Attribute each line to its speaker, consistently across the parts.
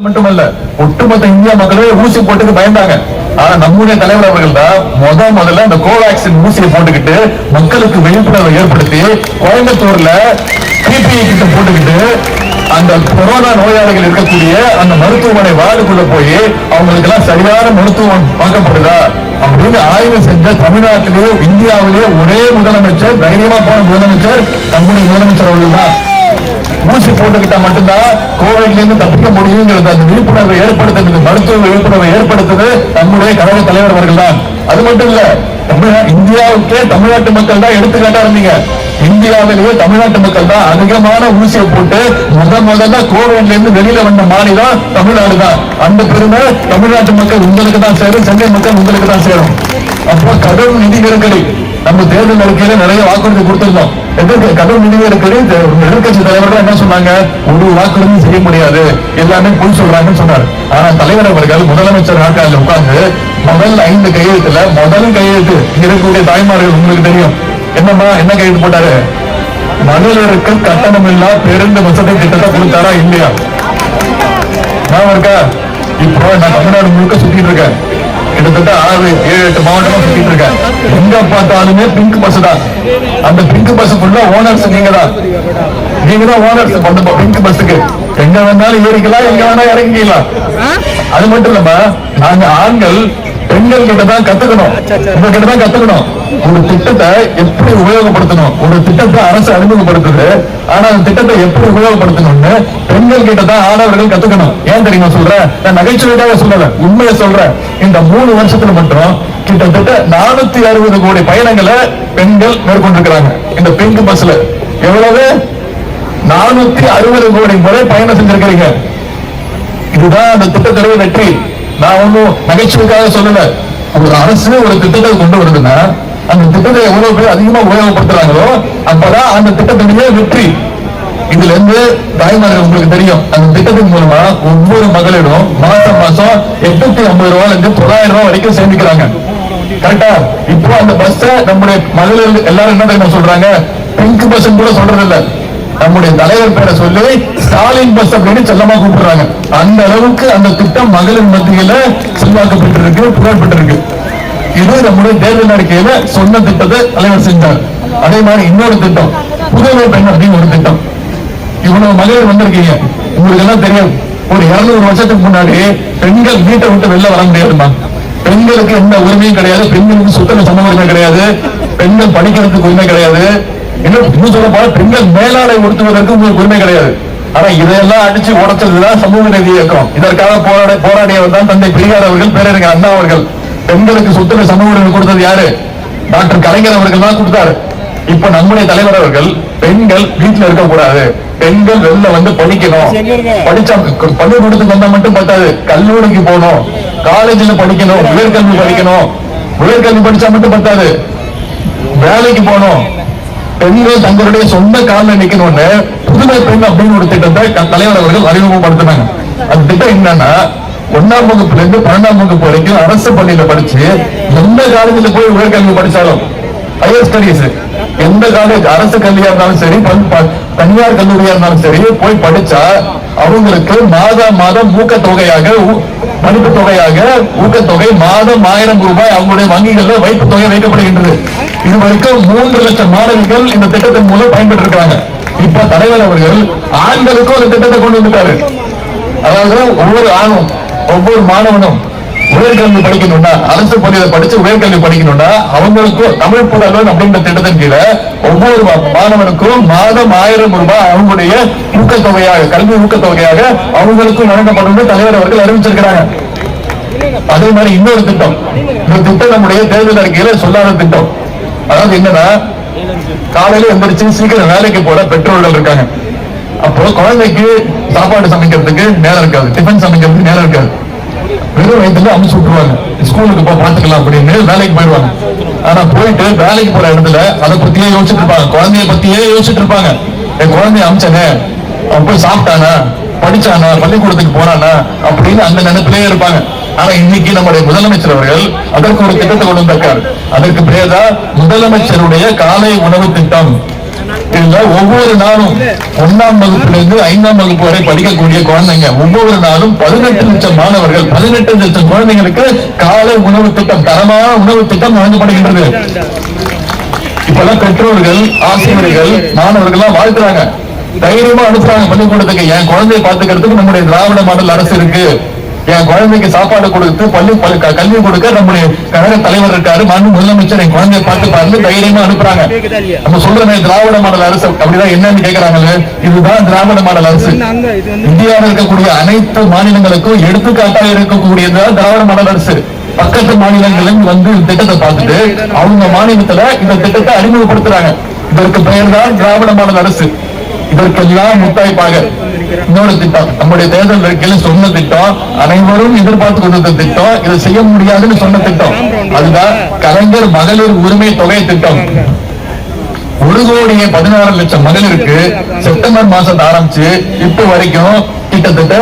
Speaker 1: மட்டுமல்ல ஒட்டுமொத்த இந்தியா மக்களே ஊசி போட்டுக்கு பயந்தாங்க. ஆனா நம்முடைய தலைவர் அவர்கள் தான் முத முதல்ல அந்த கோவேக்சின் ஊசியை போட்டுக்கிட்டு மக்களுக்கு விழிப்புணர்வை ஏற்படுத்தி கோயம்புத்தூர்ல பிபிஐ கிட்ட போட்டுக்கிட்டு அந்த கொரோனா நோயாளிகள் இருக்கக்கூடிய அந்த மருத்துவமனை வார்டுக்குள்ள போய் அவங்களுக்கு எல்லாம் சரியான மருத்துவம் பார்க்கப்படுதா அப்படின்னு ஆய்வு செஞ்ச தமிழ்நாட்டிலேயே இந்தியாவிலேயே ஒரே முதலமைச்சர் தைரியமா போன முதலமைச்சர் நம்முடைய முதலமைச்சர் அவர்கள் தான். ஊசி போட்டுக்கிட்டா மட்டும்தான் கோவிட்ல இருந்து தப்பிக்க முடியுங்கிறது அந்த விழிப்புணர்வை ஏற்படுத்துறது மருத்துவ விழிப்புணர்வை ஏற்படுத்துறது நம்முடைய கழக தலைவர் அவர்கள் தான் அது மட்டும் இல்ல தமிழ் இந்தியாவுக்கே தமிழ்நாட்டு மக்கள் தான் எடுத்துக்காட்டா இருந்தீங்க. இந்தியாவிலேயே தமிழ்நாட்டு மக்கள் தான் அதிகமான ஊசியை போட்டு முத முதல்ல கோவிட்ல இருந்து வெளியில வந்த மாநிலம் தமிழ்நாடு தான். அந்த பெருமை தமிழ்நாட்டு மக்கள் உங்களுக்கு தான் சேரும் சென்னை மக்கள் உங்களுக்கு தான் சேரும். அப்போ கடும் நிதி நெருக்கடி. நம்ம தேர்தல் அறிக்கையில நிறைய வாக்குறுதி கொடுத்திருந்தோம். எதிர்க்க கடும் நிதி நெருக்கடி தலைவர்கள் என்ன சொன்னாங்க? ஒரு வாக்குறுதி செய்ய முடியாது. எல்லாமே பொய் சொல்றாங்கன்னு சொன்னார். ஆனா தலைவர் அவர்கள் முதலமைச்சர் நாட்காலில் உட்கார்ந்து முதல் ஐந்து கையெழுத்துல முதல் கையெழுத்து இருக்கக்கூடிய தாய்மார்கள் உங்களுக்கு தெரியும். என்னம்மா என்ன கையெழுத்து போட்டாரு? மகளிருக்கு கட்டணமில்லா பேருந்து வசதி திட்டத்தை கொடுத்தாரா இல்லையா? ஞாபகம் இருக்கா? இப்போ நான் தமிழ்நாடு முழுக்க சுத்திட்டு இருக்கேன். கிட்டத்தட்ட ஆறு ஏழு எட்டு மாவட்டமா சுத்திட்டு இருக்கேன். எங்க பார்த்தாலுமே பிங்க் பஸ் தான். அந்த பிங்க் பஸ் ஃபுல்லா ஓனர்ஸ் நீங்க தான் நீங்க தான் ஓனர்ஸ் அந்த பிங்க் பஸ்ஸுக்கு எங்க வேணாலும் ஏறிக்கலாம் எங்க வேணா இறங்கிக்கலாம். அது மட்டும் இல்லாம நாங்க ஆண்கள் பெண்கள் கிட்ட தான் கத்துக்கணும். உங்க கிட்ட தான் கத்துக்கணும். ஒரு திட்டத்தை எப்படி உபயோகப்படுத்தணும்? ஒரு திட்டத்தை அரசு அறிமுகப்படுத்துது. ஆனா அந்த திட்டத்தை எப்படி உபயோகப்படுத்தணும்னு பெண்கள் கிட்ட தான் ஆடவர்கள் கத்துக்கணும். ஏன் தெரியுமா சொல்றேன் நான் நகைச்சுவைக்காக சொல்லல உண்மையை சொல்றேன் இந்த மூணு வருஷத்துல மட்டும் கிட்டத்தட்ட நானூத்தி அறுபது கோடி பயணங்களை பெண்கள் மேற்கொண்டிருக்கிறாங்க. இந்த பிங்க் பஸ்ல எவ்வளவு? நானூத்தி அறுபது கோடி முறை பயணம் செஞ்சிருக்கிறீங்க. இதுதான் அந்த திட்டத்தோட வெற்றி. நான் ஒண்ணும் நகைச்சுவைக்காக சொல்லல. ஒரு அரசு ஒரு திட்டத்தை கொண்டு வருதுன்னா அந்த திட்டத்தை எவ்வளவு பேர் அதிகமா உபயோகப்படுத்துறாங்களோ அப்பதான் அந்த திட்டத்தினுடைய வெற்றி. இதுல இருந்து தாய்மார்கள் உங்களுக்கு தெரியும் அந்த திட்டத்தின் மூலமா ஒவ்வொரு மகளிரும் மாசம் மாசம் எட்நூத்தி ஐம்பது ரூபாயில இருந்து தொள்ளாயிரம் ரூபாய் வரைக்கும் சேமிக்கிறாங்க. கரெக்டா இப்போ அந்த பஸ் நம்முடைய மகளிர் எல்லாரும் என்ன தெரியுமா சொல்றாங்க? பிங்க் பஸ் கூட சொல்றது இல்ல நம்முடைய தலைவர் பேரை சொல்லி ஸ்டாலின் பஸ் அப்படின்னு செல்லமா கூப்பிடுறாங்க. அந்த அளவுக்கு அந்த திட்டம் மகளிர் மத்தியில செல்வாக்கு பெற்றிருக்கு புகழ் பெற்றிருக்கு இது நம்முடைய தேர்தல் அறிக்கையில சொன்ன திட்டத்தை தலைவர் செஞ்சார். அதே மாதிரி இன்னொரு திட்டம் புதுமை பெண் அப்படின்னு ஒரு திட்டம். இவ்வளவு மகளிர் வந்திருக்கீங்க. உங்களுக்கு எல்லாம் தெரியும். ஒரு இருநூறு வருஷத்துக்கு முன்னாடி பெண்கள் வீட்டை விட்டு வெளில வர முடியாதுமா பெண்களுக்கு எந்த உரிமையும் கிடையாது. பெண்களுக்கு சுத்தம் சம உரிமை கிடையாது. பெண்கள் படிக்கிறதுக்கு உரிமை கிடையாது. இன்னும் சொல்ல போனா பெண்கள் மேலாடை உடுத்துவதற்கு உங்களுக்கு உரிமை கிடையாது. ஆனா இதையெல்லாம் அடிச்சு உடைச்சதுதான் சமூக நீதி இயக்கம். இதற்காக போராட போராடியவர் தான் தந்தை பெரியார் அவர்கள் பேரறிஞர் அண்ணா அவர்கள். பெண்களுக்கு சொத்துமை சமூக உரிமை கொடுத்தது யாரு? டாக்டர் கலைஞர் அவர்கள் தான் கொடுத்தாரு. இப்ப நம்முடைய தலைவர் அவர்கள் பெண்கள் வீட்டுல இருக்க கூடாது பெண்கள் வெளில வந்து படிக்கணும். படிச்சா பள்ளிக்கூடத்துக்கு வந்தா மட்டும் பத்தாது. கல்லூரிக்கு போகணும். காலேஜ்ல படிக்கணும். உயர்கல்வி படிக்கணும். உயர்கல்வி படிச்சா மட்டும் பத்தாது. வேலைக்கு போகணும். பெண்கள் தங்களுடைய சொந்த காலில் நிக்கணும்னு புதுமை பெண் அப்படின்னு ஒரு திட்டத்தை தலைவர் அவர்கள் அறிமுகப்படுத்தினாங்க. அந்த திட்டம் என்னன்னா ஒன்னாம் வகுப்புல இருந்து பன்னெண்டாம் வகுப்பு வரைக்கும் அரசு பள்ளியில படிச்சு எந்த காலத்துல போய் உயர்கல்வி படிச்சாலும் ஹையர் ஸ்டடிஸ் எந்த காலேஜ் அரசு கல்வியா இருந்தாலும் சரி தனியார் கல்லூரியா இருந்தாலும் சரி போய் படிச்சா அவங்களுக்கு மாதம் மாதம் ஊக்கத்தொகையாக ஊ- படிப்பு தொகையாக ஊக்கத்தொகை மாதம் ஆயிரம் ரூபாய் அவங்களுடைய வங்கிகளில் வைப்பு தொகை வைக்கப்படுகின்றது. இது வரைக்கும் மூன்று லட்சம் மாணவிகள் இந்த திட்டத்தின் மூலம் பயன்பெற்று இருக்காங்க இப்ப தலைவர் அவர்கள் ஆண்களுக்கும் இந்த திட்டத்தை கொண்டு வந்துட்டாரு. அதாவது ஒவ்வொரு ஆணும் ஒவ்வொரு மாணவனும் உயர்கல்வி படிக்கணும்னா அரசு பள்ளியில படிச்சு உயர்கல்வி படிக்கணும்னா அவங்களுக்கும் தமிழ் புதல்வன் அப்படின்ற திட்டத்தின் கீழ ஒவ்வொரு மாணவனுக்கும் மாதம் ஆயிரம் ரூபாய் அவங்களுடைய ஊக்கத்தொகையாக கல்வி ஊக்கத்தொகையாக அவங்களுக்கும் வழங்கப்படும் தலைவர் அவர்கள் அறிவிச்சிருக்கிறாங்க. அதே மாதிரி இன்னொரு திட்டம். இந்த திட்டம் நம்முடைய தேர்தல் அறிக்கையில சொல்லாத திட்டம். அதாவது என்னன்னா காலையில எந்திரிச்சு சீக்கிரம் வேலைக்கு போற பெற்றோர்கள் இருக்காங்க. அப்போ குழந்தைக்கு சாப்பாடு சமைக்கிறதுக்கு நேரம் இருக்காது டிஃபன் சமைக்கிறதுக்கு நேரம் இருக்காது. வெறும் வயிற்றுல அமுச்சு விட்டுருவாங்க. ஸ்கூலுக்கு போய் பார்த்துக்கலாம் அப்படின்னு வேலைக்கு போயிடுவாங்க. ஆனா போயிட்டு வேலைக்கு போற இடத்துல அதை பத்தியே யோசிச்சுட்டு இருப்பாங்க. குழந்தைய பத்தியே யோசிச்சுட்டு இருப்பாங்க. என் குழந்தைய அமிச்சனே. அவன் போய் சாப்பிட்டானா? படிச்சானா? பள்ளிக்கூடத்துக்கு போறானா? அப்படின்னு அந்த நினைப்பிலே இருப்பாங்க. ஆனா இன்னைக்கு நம்முடைய முதலமைச்சர் அவர்கள் அதற்கு ஒரு திட்டத்தை கொண்டு வந்திருக்கார். அதற்கு பேர்தான் முதலமைச்சருடைய காலை உணவு திட்டம். இல்ல ஒவ்வொரு நாளும் ஒண்ணாம் வகுப்பிலிருந்து ஐந்தாம் வகுப்பு வரை படிக்கக்கூடிய குழந்தைங்க. ஒவ்வொரு நாளும் பதினெட்டு லட்சம் மாணவர்கள் பதினெட்டு லட்சம் குழந்தைங்களுக்கு காலை உணவு திட்டம் தரமான உணவு திட்டம் வழங்கப்படுகின்றது. இப்பெல்லாம் பெற்றோர்கள் ஆசிரியர்கள் மாணவர்கள் எல்லாம் வாழ்த்துறாங்க. தைரியமா அனுப்புறாங்க பள்ளிக்கூடத்துக்கு. என் குழந்தையை பாத்துக்கிறதுக்கு நம்முடைய திராவிட மாடல் அரசு இருக்கு. என் குழந்தைக்கு சாப்பாடு கொடுத்து பள்ளி கல்வி கொடுக்க நம்முடைய கழக தலைவர் இருக்காரு. மாண்பு முதலமைச்சர் என் குழந்தைய பார்த்து பார்த்து தைரியமா அனுப்புறாங்க. நம்ம சொல்றமே திராவிட மாடல் அரசு அப்படிதான் என்னன்னு கேக்குறாங்கல்ல இதுதான் திராவிட மாடல் அரசு. இந்தியாவில் இருக்கக்கூடிய அனைத்து மாநிலங்களுக்கும் எடுத்துக்காட்டாக இருக்கக்கூடியதுதான் திராவிட மாடல் அரசு. பக்கத்து மாநிலங்களும் வந்து இந்த திட்டத்தை பார்த்துட்டு அவங்க மாநிலத்துல இந்த திட்டத்தை அறிமுகப்படுத்துறாங்க. இதற்கு பெயர் தான் திராவிட மாடல் அரசு. இதற்கெல்லாம் முத்தாய்ப்பாக இன்னொரு திட்டம். நம்முடைய தேர்தல் அறிக்கையில் சொன்ன திட்டம் அனைவரும் எதிர்பார்த்து கொண்டிருந்த திட்டம் இதை செய்ய முடியாதுன்னு சொன்ன திட்டம். அதுதான் கலைஞர் மகளிர் உரிமை தொகை திட்டம். ஒரு கோடியே பதினாறு லட்சம் மகளிருக்கு செப்டம்பர் மாசம் ஆரம்பிச்சு இப்ப வரைக்கும் கிட்டத்தட்ட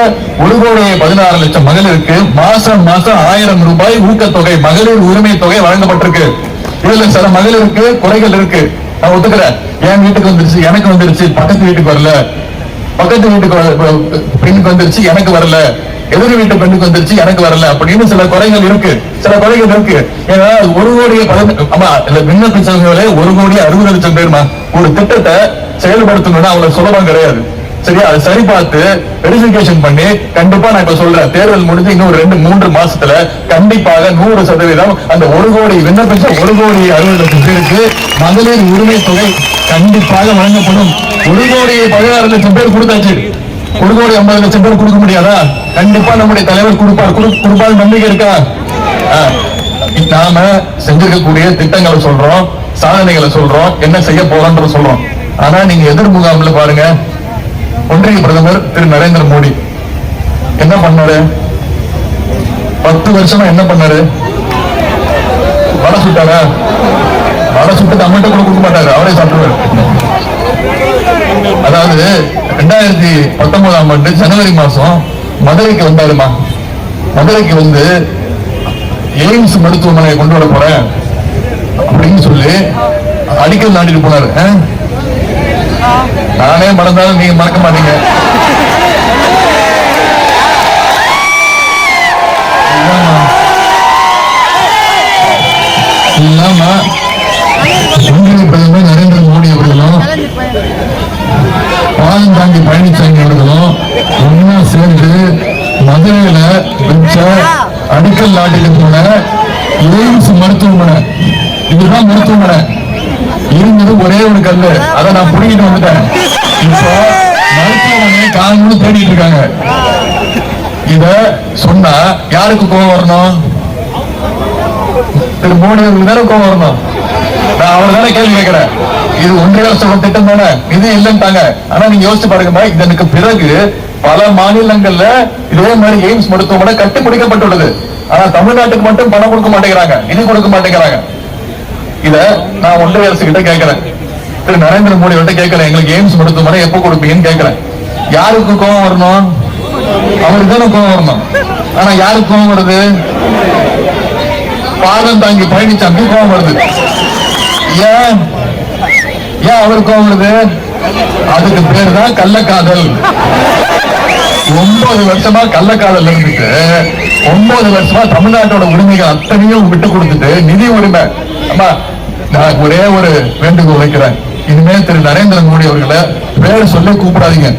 Speaker 1: ஒரு கோடியே பதினாறு லட்சம் மகளிருக்கு மாசம் மாசம் ஆயிரம் ரூபாய் ஊக்கத்தொகை மகளிர் உரிமை தொகை வழங்கப்பட்டிருக்கு. இதுல சில மகளிருக்கு குறைகள் இருக்கு. நான் ஒத்துக்கிறேன். என் வீட்டுக்கு வந்துருச்சு எனக்கு வந்துருச்சு பக்கத்து வீட்டுக்கு வரல. பக்கத்து வீட்டுக்கு பெண்ணுக்கு வந்துருச்சு எனக்கு வரல. எதிர் வீட்டு பெண்ணுக்கு வந்துருச்சு எனக்கு வரல. அப்படின்னு சில குறைகள் இருக்கு. சில குறைகள் இருக்கு. ஏன்னா ஒரு கோடியே ஆமா இல்ல விண்ணப்பிச்சவங்களே ஒரு கோடி அறுபது லட்சம் பேருமா? ஒரு திட்டத்தை செயல்படுத்தணும்னா அவ்வளவு சுலபம் கிடையாது. சரியா? அதை சரி பார்த்து வெரிஃபிகேஷன் பண்ணி கண்டிப்பா நான் இப்ப சொல்றேன் தேர்தல் முடிஞ்சு இன்னும் ஒரு ரெண்டு மூன்று மாசத்துல கண்டிப்பாக நூறு சதவீதம் அந்த ஒரு கோடி விண்ணப்பிச்ச ஒரு கோடி அறுபது லட்சம் பேருக்கு மகளிர் உரிமை தொகை கண்டிப்பாக வழங்கப்படும். ஒரு கோடி பதினாறு லட்சம் பேர் கொடுத்தாச்சு. ஒரு கோடி ஐம்பது லட்சம் பேர் கொடுக்க முடியாதா? கண்டிப்பா நம்முடைய தலைவர் கொடுப்பார். கொடுப்பார் நம்பிக்கை இருக்கா? நாம செஞ்சிருக்கக்கூடிய திட்டங்களை சொல்றோம் சாதனைகளை சொல்றோம் என்ன செய்ய போறோம்ன்ற சொல்றோம். ஆனா நீங்க எதிர் முகாம்ல பாருங்க. ஒன்றிய பிரதமர் திரு நரேந்திர மோடி என்ன பண்ணாரு? பத்து வருஷமா என்ன பண்ணாரு? வடை சுட்டாரா? வடை சுட்டு நம்மகிட்ட கூட கொடுக்க மாட்டாரு. அவரே சாப்பிடுவாரு. அதாவது ரெண்டாயிரத்தி பத்தொன்பதாம் ஆண்டு ஜனவரி மாசம் மதுரைக்கு வந்தாருமா? மதுரைக்கு வந்து எய்ம்ஸ் மருத்துவமனையை கொண்டு வர போறேன் அப்படின்னு சொல்லி அடிக்கல் நாட்டிட்டு போனாரு. நானே மறந்தாலும் நீங்க மறக்க மாட்டீங்க. இல்லாம பிரதமர் நரேந்திர மோடி அவர்களும் பாலம் தாண்டி பழனிசாமி அவர்களும் ஒன்னா சேர்ந்து மதுரையில வச்ச அடிக்கல் நாட்டுக்கு போன எய்ம்ஸ் மருத்துவமனை. இதுதான் மருத்துவமனை. இருந்தது ஒரே ஒரு கல்லு. அதை நான் புடிங்கிட்டு வந்துட்டேன். இப்போ மருத்துவமனை காலங்களும் தேடிட்டு இருக்காங்க. இத சொன்னா யாருக்கு கோவம் வரணும்? திரு மோடி அவர்களுக்கு தானே கோவம் வரணும். நான் அவர் தானே கேள்வி கேட்கிறேன். இது ஒன்றிய அரசோட திட்டம் தானே இது இல்லைன்ட்டாங்க. ஆனா நீங்க யோசிச்சு பாருங்கம்மா இதற்கு பிறகு பல மாநிலங்கள்ல இதே மாதிரி எய்ம்ஸ் மருத்துவமனை கட்டி முடிக்கப்பட்டுள்ளது ஆனா தமிழ்நாட்டுக்கு மட்டும் பணம் கொடுக்க மாட்டேங்கிறாங்க. நிதி கொடுக்க மாட்டேங்கிறாங்க. இத நான் ஒன்றிய அரசு கிட்ட கேட்கிறேன். திரு. நரேந்திர மோடி கிட்ட கேட்கிறேன். எங்களுக்கு எய்ம்ஸ் மருத்துவமனை எப்போ கொடுப்பீங்கன்னு கேட்கிறேன். யாருக்கு கோவம் வரணும்? அவருக்கு தானே கோவம் வரணும். ஆனா யாருக்கு கோவம் வருது? பாதம் தாங்கி பழனிசாமி கோவம் வருது. ஏன்? ஏன் அவருக்கு கோவம் அதுக்கு பேர் தான் கள்ளக்காதல். ஒன்பது வருஷமா கள்ளக்காதல் இருந்துட்டு ஒன்பது வருஷமா தமிழ்நாட்டோட உரிமைகள் அத்தனையும் விட்டு கொடுத்துட்டு நிதி உரிமை. ஆமா நான் ஒரே ஒரு வேண்டுகோள் வைக்கிறேன். இனிமே திரு நரேந்திர மோடி அவர்களை பேர் சொல்லி கூப்பிடாதீங்க.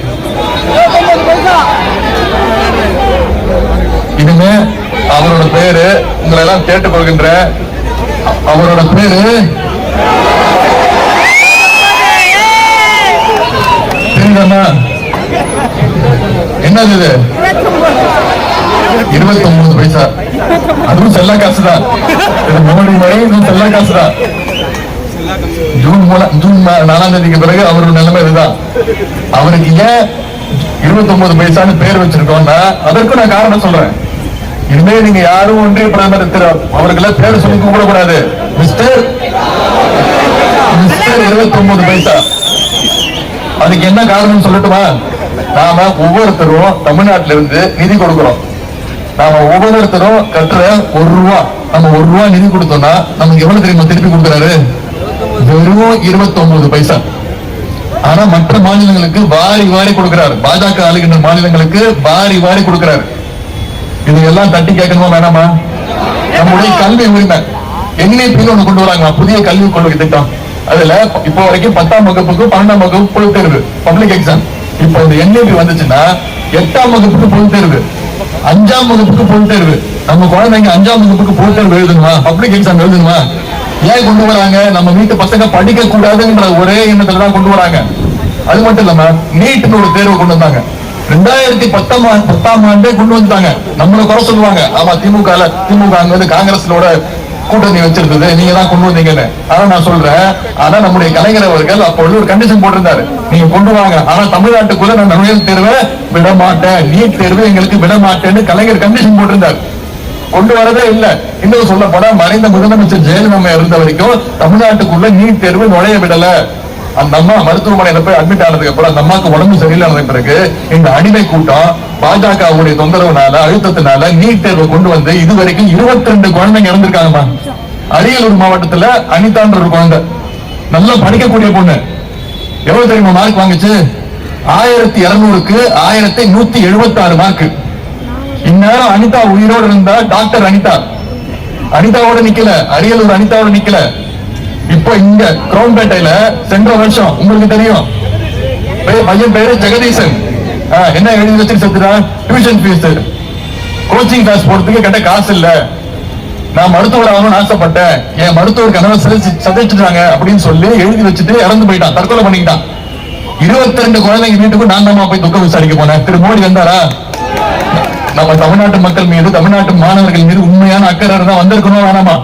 Speaker 1: இனிமே அவரோட பேரு உங்களை எல்லாம் கேட்டுக்கொள்கின்ற அவரோட பேரு என்னது? இது இருபத்தி ஒன்பது பைசா. அதுவும் செல்லா காசு தான் மோடி முறை இதுவும் செல்லா காசு தான் ஜூன் மூலம் ஜூன் நாலாம் தேதிக்கு பிறகு அவரோட நிலைமை இதுதான். அவருக்கு ஏன் இருபத்தி ஒன்பது பைசான்னு பேர் வச்சிருக்கோம்னா அதற்கும் நான் காரணம் சொல்றேன். இனிமே நீங்க யாரும் ஒன்றிய பிரதமர் திரு எல்லாம் பேர் சொல்லி கூப்பிட கூடாது மிஸ்டர் மிஸ்டர் இருபத்தி ஒன்பது பைசா. அதுக்கு என்ன காரணம் சொல்லட்டுமா? நாம ஒவ்வொருத்தரும் தமிழ்நாட்டில இருந்து நிதி கொடுக்கிறோம். நாம ஒவ்வொருத்தரும் கட்டுற ஒரு ரூபா நம்ம ஒரு ரூபா நிதி கொடுத்தோம்னா நமக்கு எவ்வளவு தெரியுமா திருப்பி கொடுக்குறாரு? வெறும் இருபத்தி ஒன்பது பைசா. ஆனா மற்ற மாநிலங்களுக்கு வாரி வாரி கொடுக்கிறார். பாஜக ஆளுகின்ற மாநிலங்களுக்கு வாரி வாரி கொடுக்கிறார். இதையெல்லாம் எல்லாம் தட்டி கேட்கணுமா வேணாமா? நம்முடைய கல்வி உரிமை. என்ஐபி ஒண்ணு கொண்டு வராங்க. புதிய கல்விக் கொள்கை திட்டம். அதுல இப்போ வரைக்கும் பத்தாம் வகுப்புக்கு பன்னெண்டாம் வகுப்பு பொதுத் தேர்வு பப்ளிக் எக்ஸாம் இப்போ இந்த என்ஐபி வந்துச்சுன்னா எட்டாம் வகுப்புக்கு பொது தேர்வு. அஞ்சாம் வகுப்புக்கு பொது தேர்வு. நம்ம குழந்தைங்க அஞ்சாம் வகுப்புக்கு பொது தேர்வு எழுதணுமா? Public exam எழுதணுமா? ஏன் கொண்டு வராங்க? நம்ம வீட்டு பசங்க படிக்க கூடாதுன்ற ஒரே எண்ணத்துல தான் கொண்டு வராங்க. அது மட்டும் இல்லாம நீட்னு ஒரு தேர்வு கொண்டு வந்தாங்க. ரெண்டாயிரத்தி பத்தாம் பத்தாம் ஆண்டே கொண்டு வந்துட்டாங்க. நம்மளை குறை சொல்லுவாங்க. ஆமா திமுக திமுக அங்க வந்து காங்கிரஸோட கூட்டணி வச்சிருந்தது நீங்க தான் கொண்டு வந்தீங்கன்னு. ஆனா நான் சொல்றேன். ஆனா நம்முடைய கலைஞர் அவர்கள் அப்ப ஒரு கண்டிஷன் போட்டிருந்தாரு. நீங்க கொண்டு வாங்க. ஆனா தமிழ்நாட்டுக்குள்ள நான் நுழைவு தேர்வை விட மாட்டேன் நீட் தேர்வு எங்களுக்கு விட மாட்டேன்னு கலைஞர் கண்டிஷன் போட்டிருந்தாரு. கொண்டு வரதே இல்ல. இன்னும் சொல்லப்பட மறைந்த முதலமைச்சர் ஜெயலலிதா இருந்த வரைக்கும் தமிழ்நாட்டுக்குள்ள நீட் தேர்வு நுழைய விடல. அந்த அம்மா மருத்துவமனையில போய் அட்மிட் ஆனதுக்கு அப்புறம் அந்த அம்மாக்கு உடம்பு சரியில்லாத பிறகு இந்த அடிமை கூட்டம் பாஜகவுடைய தொந்தரவுனால அழுத்தத்தினால நீட் தேர்வை கொண்டு வந்து இதுவரைக்கும் இருபத்தி ரெண்டு குழந்தைங்க இறந்திருக்காங்கம்மா. அரியலூர் மாவட்டத்துல அனிதான்ற ஒரு குழந்தை. நல்லா படிக்கக்கூடிய பொண்ணு. எவ்வளவு தெரியுமா மார்க் வாங்குச்சு? ஆயிரத்தி இருநூறுக்கு ஆயிரத்தி நூத்தி எழுபத்தி ஆறு மார்க் இந்நேரம் அனிதா உயிரோடு இருந்தா டாக்டர் அனிதா. அனிதாவோட நிக்கல. அரியலூர் அனிதாவோட நிக்கல. இப்போ இங்க கிரௌன்பேட்டையில சென்ற வருஷம் உங்களுக்கு தெரியும். பையன் பேரு ஜெகதீசன். என்ன எழுதி வச்சுட்டு செத்துடா டியூஷன் ஃபீஸ் கோச்சிங் கிளாஸ் போறதுக்கு கிட்ட காசு இல்ல. நான் மருத்துவர் ஆகணும்னு ஆசைப்பட்டேன். என் மருத்துவர் கனவை சதைச்சிட்டாங்க அப்படின்னு சொல்லி எழுதி வச்சுட்டு இறந்து போயிட்டான். தற்கொலை பண்ணிக்கிட்டான். இருபத்தி ரெண்டு குழந்தைங்க வீட்டுக்கு நான் தான் போய் துக்கம் விசாரிக்க போனேன். திரு மோடி வந்தாரா? நம்ம தமிழ்நாட்டு மக்கள் மீது தமிழ்நாட்டு மாணவர்கள் மீது உண்மையான அக்கறை தான் வந்திருக்கணும் வேணாமா?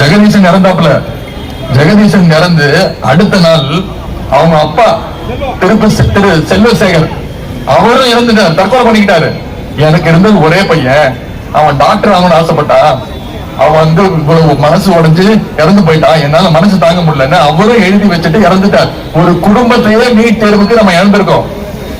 Speaker 1: ஜெகதீசன் இறந்தாப்புல. ஜெகதீசன் இறந்து அடுத்த நாள் அவங்க அப்பா திருப்பி திரு செல்வசேகர் அவரும் இறந்துட்டார் தற்கொலை பண்ணிக்கிட்டாரு. எனக்கு இருந்தது ஒரே பையன். அவன் டாக்டர் ஆகணும்னு ஆசைப்பட்டா அவன் வந்து இவ்வளவு மனசு உடைஞ்சு இறந்து போயிட்டான் என்னால மனசு தாங்க முடியலன்னு அவரும் எழுதி வச்சுட்டு இறந்துட்டார். ஒரு குடும்பத்தையே நீட் தேர்வுக்கு நம்ம இழந்திருக்கோம்.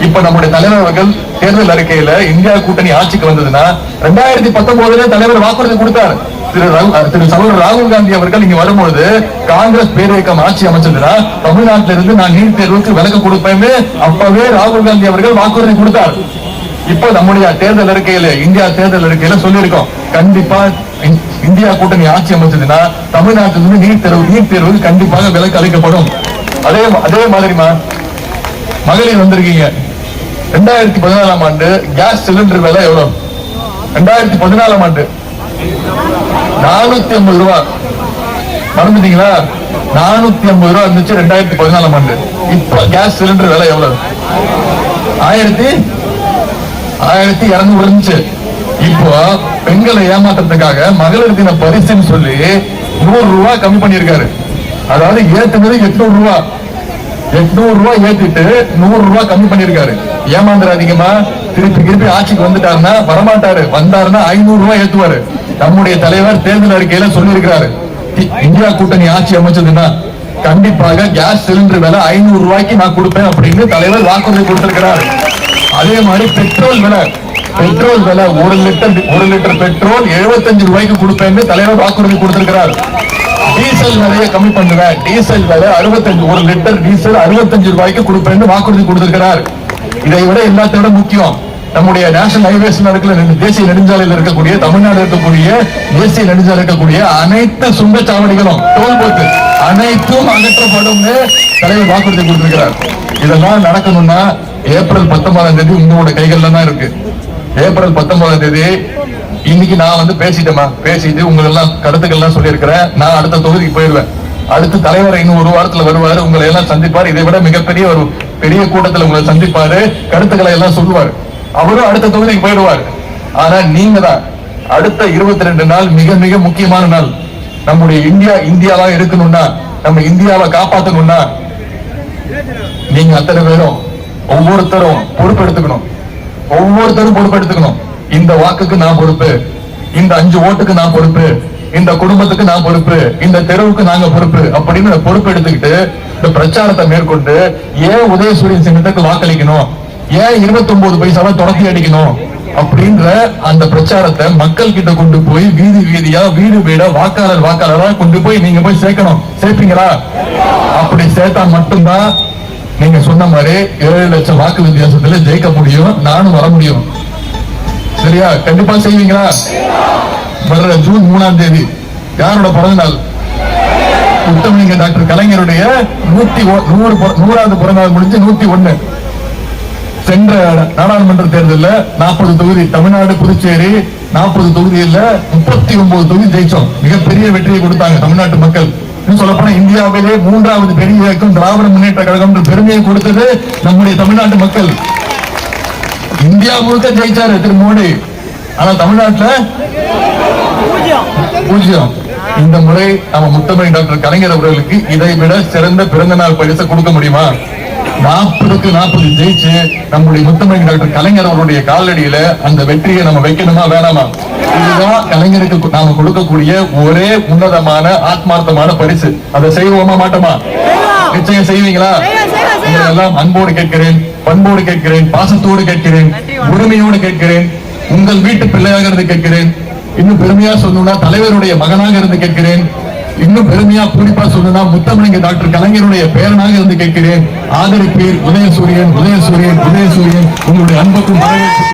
Speaker 1: இப்ப நம்முடைய தலைவர் அவர்கள் தேர்தல் அறிக்கையில இந்தியா கூட்டணி ஆட்சிக்கு வந்ததுன்னா ரெண்டாயிரத்தி பத்தொன்பதுல தலைவர் வாக்குறுதி கொடுத்தாரு. திரு ராகு- திரு சகோதரர் ராகுல் காந்தி அவர்கள் இங்க வரும்பொழுது காங்கிரஸ் பேரியக்கம் ஆட்சி அமைச்சதுன்னா தமிழ்நாட்டில இருந்து நான் நீட் தேர்வுக்கு விலக்கு கொடுப்பேன்னு அப்பவே ராகுல் காந்தி அவர்கள் வாக்குறுதி கொடுத்தார். இப்போ நம்முடைய தேர்தல் அறிக்கையில இந்தியா தேர்தல் அறிக்கையில சொல்லியிருக்கோம். கண்டிப்பா இந்தியா கூட்டணி ஆட்சி அமைச்சதுன்னா தமிழ்நாட்டிலிருந்து நீட் தேர்வு நீட் தேர்வுக்கு கண்டிப்பாக விலக்கு அளிக்கப்படும். அதே அதே மாதிரிமா மகளிர் வந்திருக்கீங்க. ரெண்டாயிரத்தி பதினாலாம் ஆண்டு கேஸ் சிலிண்டர் விலை எவ்வளவு? ரெண்டாயிரத்தி பதினாலாம் ஆண்டு. நானூத்தி ஐம்பது ரூபா. மறந்துட்டீங்களா? நானூத்தி ஐம்பது ரூபா இருந்துச்சு ரெண்டாயிரத்தி பதினாலாம் ஆண்டு. இப்ப கேஸ் சிலிண்டர் விலை எவ்வளவு? ஆயிரத்தி ஆயிரத்தி இருநூறு இருந்துச்சு. இப்போ பெண்களை ஏமாற்றத்துக்காக மகளிர் தின பரிசுன்னு சொல்லி நூறு ரூபாய் கம்மி பண்ணியிருக்காரு. அதாவது ஏத்துனது எட்நூறு ரூபாய் எட்நூறு ரூபாய் ஏத்திட்டு நூறு ரூபாய் கம்மி பண்ணிருக்காரு அதிகமா திருப்பி திருப்பி ஆட்சிக்கு வந்துட்டாருன்னா வரமாட்டாரு. வந்தாருன்னா ஐநூறு ரூபாய் ஏத்துவாரு. நம்முடைய தலைவர் தேர்தல் அறிக்கையில சொல்லியிருக்கிறாரு. இந்தியா கூட்டணி ஆட்சி அமைச்சதுன்னா கண்டிப்பாக கேஸ் சிலிண்டர் விலை ஐநூறு ரூபாய்க்கு நான் கொடுப்பேன் அப்படின்னு தலைவர் வாக்குறுதி கொடுத்திருக்கிறார். அதே மாதிரி பெட்ரோல் விலை பெட்ரோல் விலை ஒரு லிட்டர் ஒரு லிட்டர் பெட்ரோல் 75 ரூபாய்க்கு கொடுப்பேன்னு தலைவர் வாக்குறுதி கொடுத்திருக்கிறார். டீசல் விலையை கம்மி பண்ணுவேன். டீசல் விலை 65 ஒரு லிட்டர் டீசல் 65 ரூபாய்க்கு கொடுப்பேன்னு வாக்குறுதி கொடுத்திருக்கிறார். இதை விட எல்லாத்தை விட முக்கியம். நம்முடைய நேஷனல் ஹைவேஸ் இருக்கிற தேசிய நெடுஞ்சாலையில் இருக்கக்கூடிய தமிழ்நாடு இருக்கக்கூடிய தேசிய நெடுஞ்சாலை இருக்கக்கூடிய அனைத்து சுங்கச்சாவடிகளும் டோல் போத்து அனைத்தும் அகற்றப்படும் தலைவர் வாக்குறுதி கொடுத்திருக்கிறார். இதெல்லாம் நடக்கணும்னா ஏப்ரல் பத்தொன்பதாம் தேதி உங்களோட கைகள்ல தான் இருக்கு. ஏப்ரல் பத்தொன்பதாம் தேதி இன்னைக்கு நான் வந்து பேசிட்டேமா பேசிட்டு உங்களெல்லாம் எல்லாம் கருத்துக்கள் எல்லாம் சொல்லியிருக்கிறேன். நான் அடுத்த தொகுதிக்கு போயிடுவேன். அடுத்து தலைவர் இன்னும் ஒரு வாரத்துல வருவாரு. உங்களை எல்லாம் சந்திப்பாரு. இதை விட மிகப்பெரிய ஒரு பெரிய கூட்டத்துல உங்களை சந்திப்பாரு. கருத்துக்களை எல்லாம் சொல்லுவாரு. அவரும் அடுத்த தொகுதிக்கு போயிடுவார். ஆனா நீங்க தான் அடுத்த இருபத்தி ரெண்டு நாள் மிக மிக முக்கியமான நாள். நம்முடைய இந்தியா இந்தியாவா இருக்கணும்னா நம்ம இந்தியாவை காப்பாத்தணும்னா நீங்க அத்தனை பேரும் ஒவ்வொருத்தரும் பொறுப்பெடுத்துக்கணும். ஒவ்வொருத்தரும் பொறுப்பெடுத்துக்கணும். இந்த வாக்குக்கு நான் பொறுப்பு இந்த அஞ்சு ஓட்டுக்கு நான் பொறுப்பு இந்த குடும்பத்துக்கு நான் பொறுப்பு இந்த தெருவுக்கு நாங்க பொறுப்பு அப்படின்னு பொறுப்பு எடுத்துக்கிட்டு இந்த பிரச்சாரத்தை மேற்கொண்டு ஏன் உதயசூரியன் சின்னத்துக்கு வாக்களிக்கணும்? ஏன் 29 பைசாவை தொடக்கி அடிக்கணும்? அப்படின்ற அந்த பிரச்சாரத்தை மக்கள் கிட்ட கொண்டு போய் வீதி வீதியா வீடு வீடா வாக்காளர் வாக்காளரா கொண்டு போய் நீங்க போய் சேர்க்கணும். சேர்ப்பீங்களா? அப்படி சேர்த்தா மட்டும்தான் நீங்க சொன்ன மாதிரி ஏழு லட்சம் வாக்கு வித்தியாசத்துல ஜெயிக்க முடியும் நானும் வர முடியும். சரியா? கண்டிப்பா செய்வீங்களா? வர்ற ஜூன் மூணாம் தேதி. யாரோட பிறந்த நாள்? உத்தமலிங்க டாக்டர் கலைஞருடைய நூத்தி ஒ- நூறு நூறாவது பிறந்த நாள் முடிஞ்சு நூத்தி ஒன்னு சென்ற நாடாளுமன்ற தேர்தலில் நாற்பது தொகுதி தமிழ்நாடு புதுச்சேரி நாற்பது தொகுதியில் முப்பத்தி ஒன்பது தொகுதி ஜெயிச்சோம். மிகப்பெரிய வெற்றியை கொடுத்தாங்க தமிழ்நாட்டு மக்கள். சொல்லப்போனா இந்தியாவிலே மூன்றாவது பெரிய இயக்கம் திராவிட முன்னேற்ற கழகம் என்ற பெருமையை கொடுத்தது நம்முடைய தமிழ்நாட்டு மக்கள். இந்தியா முழுக்க ஜெயிச்சாரு திரு மோடி. ஆனா தமிழ்நாட்டில் பூஜ்ஜியம். இந்த முறை நம்ம முத்தமிழ் டாக்டர் கலைஞர் அவர்களுக்கு இதை விட சிறந்த பிறந்த நாள் பரிசை கொடுக்க முடியுமா? நாற்பதுக்கு நாற்பது ஜெயிச்சு நம்முடைய முத்தமிழ் டாக்டர் கலைஞர் அவருடைய காலடியில அந்த வெற்றியை நம்ம வைக்கணுமா வேணாமா? இதுதான் கலைஞருக்கு நாம கொடுக்கக்கூடிய ஒரே உன்னதமான ஆத்மார்த்தமான பரிசு. அதை செய்வோமா மாட்டோமா? நிச்சயம் செய்வீங்களா? எல்லாம் அன்போடு கேட்கிறேன் பண்போடு கேட்கிறேன் பாசத்தோடு கேட்கிறேன் உரிமையோடு கேட்கிறேன் உங்கள் வீட்டு பிள்ளையாக இருந்து கேட்கிறேன் இன்னும் பெருமையா சொல்லணும்னா தலைவருடைய மகனாக இருந்து கேட்கிறேன் இன்னும் பெருமையா குறிப்பா சொல்லணும்னா முத்தமிழங்க டாக்டர் கலைஞருடைய பேரனாக இருந்து கேட்கிறேன். ஆதரிப்பீர் உதயசூரியன் உதயசூரியன் உதயசூரியன். உங்களுடைய அன்புக்கும்